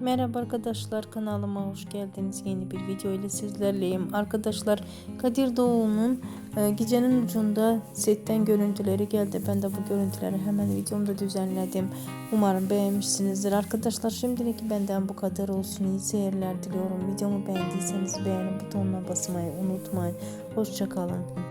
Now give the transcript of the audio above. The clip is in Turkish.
Merhaba arkadaşlar kanalıma hoş geldiniz. Yeni bir video ile sizlerleyim. Arkadaşlar Kadir Doğulu'nun e, gecenin ucunda setten görüntüleri geldi. Ben de bu görüntüleri hemen videomda düzenledim. Umarım beğenmişsinizdir. Arkadaşlar şimdilik benden bu kadar olsun. İyi seyirler diliyorum. Videomu beğendiyseniz beğeni butonuna basmayı unutmayın. Hoşçakalın.